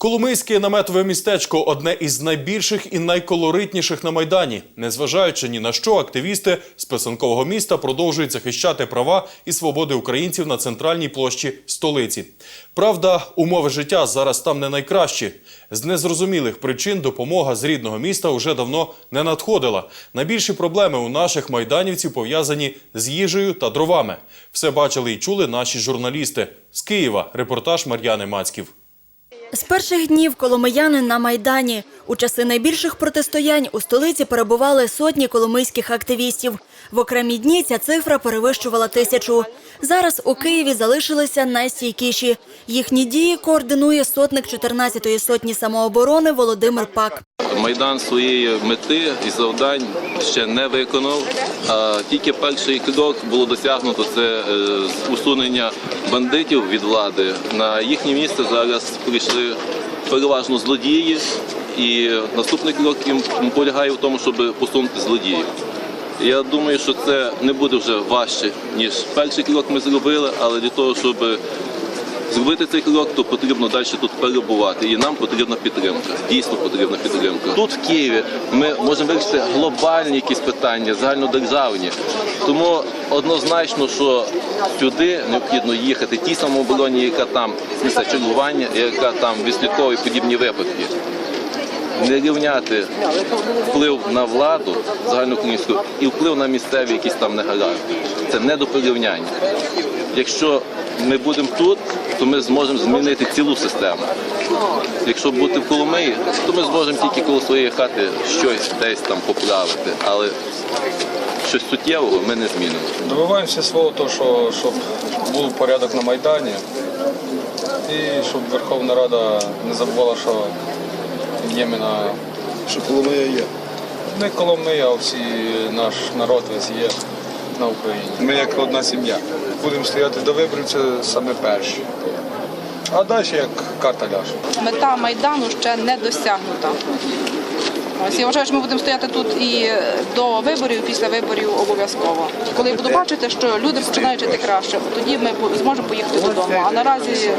Коломийське наметове містечко одне із найбільших і найколоритніших на майдані. Незважаючи ні на що, активісти з писанкового міста продовжують захищати права і свободи українців на центральній площі столиці. Правда, умови життя зараз там не найкращі. З незрозумілих причин допомога з рідного міста уже давно не надходила. Найбільші проблеми у наших майданівців пов'язані з їжею та дровами. Все бачили і чули наші журналісти з Києва. Репортаж Мар'яни Мацьків. З перших днів коломияни на Майдані. У часи найбільших протистоянь у столиці перебували сотні коломийських активістів. В окремі дні ця цифра перевищувала тисячу. Зараз у Києві залишилися найстійкіші. Їхні дії координує сотник 14-ї сотні самооборони Володимир Пак. Майдан своєї мети і завдань ще не виконав. А тільки перший крок було досягнуто це е, усунення бандитів від влади. На їхнє місце зараз прийшли переважно злодії, і наступний крок їм полягає в тому, щоб посунути злодіїв. Я думаю, що це не буде вже важче, ніж перший крок ми зробили, але для того, щоб зробити цей крок, то потрібно далі тут перебувати. І нам потрібна підтримка. Дійсно потрібна підтримка. Тут в Києві ми можемо вирішити глобальні якісь питання, загальнодержавні. Тому однозначно, що сюди необхідно їхати тій самообороні, яка там несе чергування, яка там відслідковує подібні випадки. Не рівняти вплив на владу загальноукраїнську і вплив на місцеві якісь там негаразди. Це не до порівняння. Якщо ми будемо тут, то ми зможемо змінити цілу систему. Якщо бути в Коломиї, то ми зможемо тільки коло своєї хати щось десь там поправити, але щось суттєвого ми не змінимо. Добиваємося свого, то, що, щоб був порядок на Майдані і щоб Верховна Рада не забувала, що є ми на що Коломия є. не Коломия, а всі наш народ весь є на Україні. Ми як одна сім'я. Будемо стояти до виборів, це саме перші. А далі як карта ляже. мета майдану ще не досягнута. Ось я вважаю, що ми будемо стояти тут і до виборів, і після виборів обов'язково. Коли я буду бачити, що люди починають жити краще, тоді ми зможемо поїхати додому. А наразі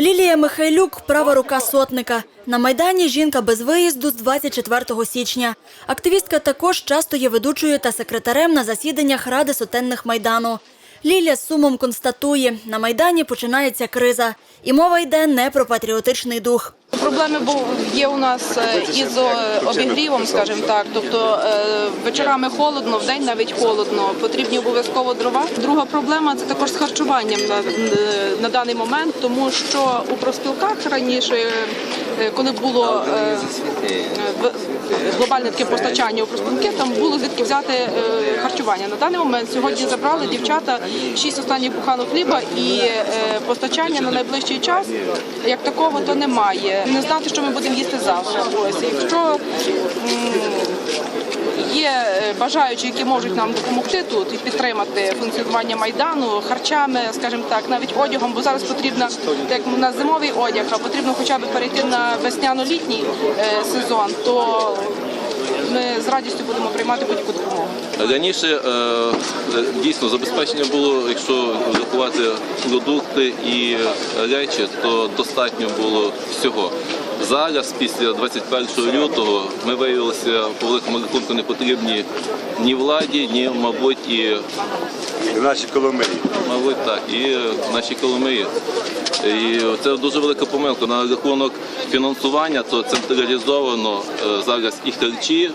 Лілія Михайлюк – права рука сотника. На Майдані жінка без виїзду з 24 січня. Активістка також часто є ведучою та секретарем на засіданнях Ради сотенних Майдану. Лілія з сумом констатує, на Майдані починається криза. І мова йде не про патріотичний дух. Проблеми є у нас е, із е, обігрівом, скажімо так. Тобто е, вечорами холодно, вдень навіть холодно, потрібні обов'язково дрова. Друга проблема це також з харчуванням на, на даний момент, тому що у профспілках раніше, коли було глобальне таке постачання у профспілки, там було звідки взяти харчування. На даний момент сьогодні забрали дівчата шість останніх буханок хліба і постачання на найближчий час як такого то немає. Не знати, що ми будемо їсти завтра. Ось якщо є е, бажаючі, які можуть нам допомогти тут і підтримати функціонування майдану харчами, скажімо так, навіть одягом, бо зараз потрібно як на зимовий одяг, а потрібно хоча б перейти на весняно-літній е, сезон, то ми з радістю будемо приймати будь-яку допомогу. Раніше е, дійсно забезпечення було, якщо врахувати продукти і речі, то достатньо було всього. Зараз, після 21 лютого, ми виявилися по великому рахунку не потрібні ні владі, ні, мабуть, і І наші Коломиї. Мабуть, так, і в наші Коломиї. І це дуже велика помилка. На рахунок фінансування, то централізовано е, зараз і харчі,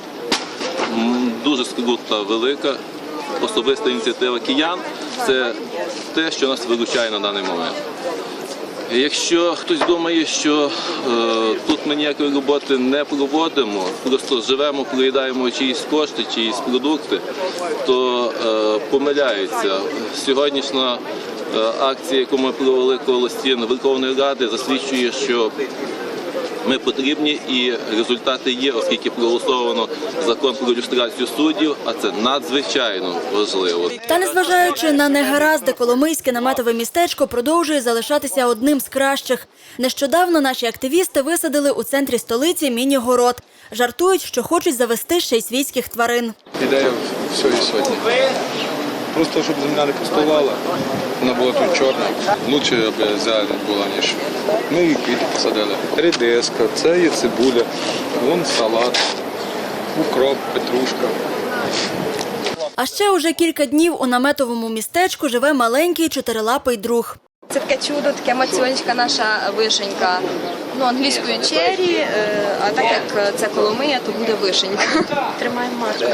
дуже скрута велика. Особиста ініціатива киян це те, що нас виручає на даний момент. Якщо хтось думає, що е, тут ми ніякої роботи не проводимо, просто живемо, проїдаємо чиїсь кошти, чиїсь продукти, то е, помиляються. Сьогоднішня е, акція, яку ми провели коло стін Верховної Ради, засвідчує, що ми потрібні і результати є, оскільки проголосовано закон про люстрацію суддів, а це надзвичайно важливо. Та незважаючи на негаразди, Коломийське наметове містечко продовжує залишатися одним з кращих. Нещодавно наші активісти висадили у центрі столиці міні-город. Жартують, що хочуть завести ще й свійських тварин. Ідея всієї сотні. Просто щоб земля не пустувала, Вона була тут чорна. Лучше, аби зелень була, ніж. Ми і квіти посадили. Редиска, це є цибуля, вон салат, укроп, петрушка. А ще уже кілька днів у наметовому містечку живе маленький чотирилапий друг. Це таке чудо, таке мацьонечка наша вишенька. Ну, англійською чері, а так як це Коломия, то буде вишенька. Тримаємо марку.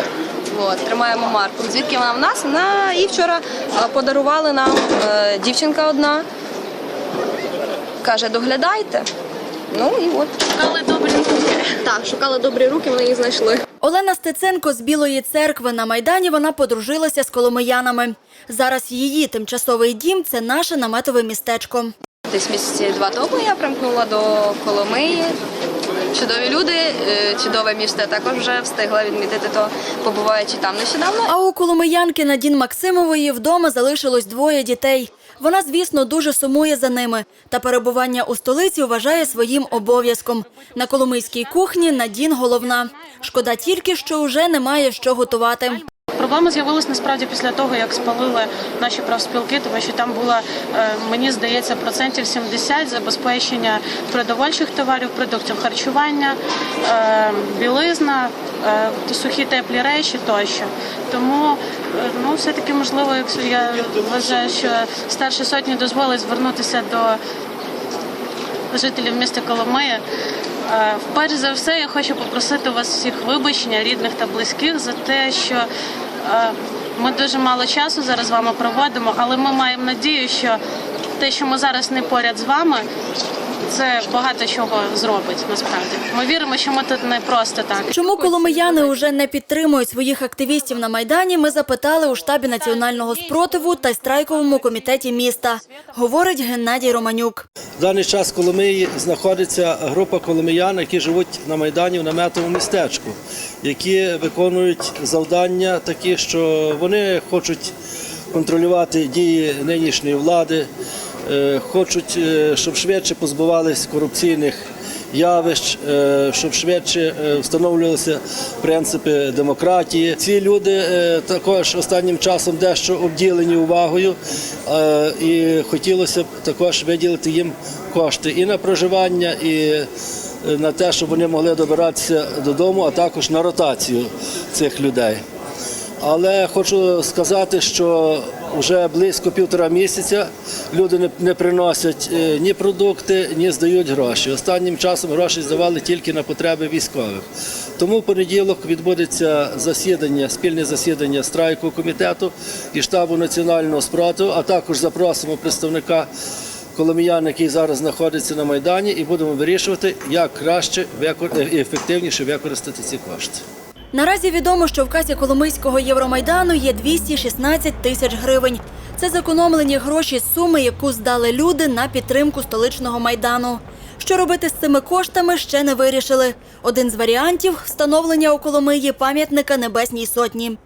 От, тримаємо марку. Звідки вона в нас? Вона і вчора е, подарували нам е, дівчинка одна. Каже, доглядайте. Ну і от. Шукали добрі руки. Так, шукали добрі руки, вони їх знайшли. Олена Стеценко з Білої церкви на Майдані вона подружилася з коломиянами. Зараз її тимчасовий дім це наше наметове містечко. Десь місяці два тому я примкнула до Коломиї. Чудові люди, е, чудове місто. Також вже встигла відмітити, то побуваючи там нещодавно. А у коломиянки Надін Максимової вдома залишилось двоє дітей. Вона, звісно, дуже сумує за ними та перебування у столиці вважає своїм обов'язком. На коломийській кухні Надін головна. Шкода тільки, що вже немає що готувати. Проблема з'явилася насправді після того, як спалили наші профспілки, тому що там було, е, мені здається, процентів 70 забезпечення продовольчих товарів, продуктів харчування, е, білизна, е, сухі теплі речі тощо. Тому ну, все-таки можливо, якщо я вважаю, що старші сотні дозволить звернутися до жителів міста Коломия. Е, Перш за все, я хочу попросити вас всіх вибачення, рідних та близьких, за те, що ми дуже мало часу зараз з вами проводимо, але ми маємо надію, що те, що ми зараз не поряд з вами, це багато чого зробить насправді. Ми віримо, що ми тут не просто так. Чому коломияни уже не підтримують своїх активістів на Майдані, ми запитали у штабі національного спротиву та страйковому комітеті міста, говорить Геннадій Романюк. В даний час Коломиї знаходиться група коломиян, які живуть на Майдані в наметовому містечку, які виконують завдання такі, що вони хочуть контролювати дії нинішньої влади, хочуть, е, щоб швидше позбувались корупційних явищ, е, щоб швидше е, встановлювалися принципи демократії. Ці люди е, також останнім часом дещо обділені увагою, е, і хотілося б також виділити їм кошти і на проживання, і е, на те, щоб вони могли добиратися додому, а також на ротацію цих людей. Але хочу сказати, що вже близько півтора місяця люди не, приносять е, ні продукти, ні здають гроші. Останнім часом гроші здавали тільки на потреби військових. Тому в понеділок відбудеться засідання, спільне засідання страйку комітету і штабу національного спротиву, а також запросимо представника коломіян, який зараз знаходиться на Майдані, і будемо вирішувати, як краще і ефективніше використати ці кошти. Наразі відомо, що в касі Коломийського Євромайдану є 216 тисяч гривень. Це зекономлені гроші з суми, яку здали люди на підтримку столичного майдану. Що робити з цими коштами, ще не вирішили. Один з варіантів встановлення у Коломиї пам'ятника Небесній Сотні.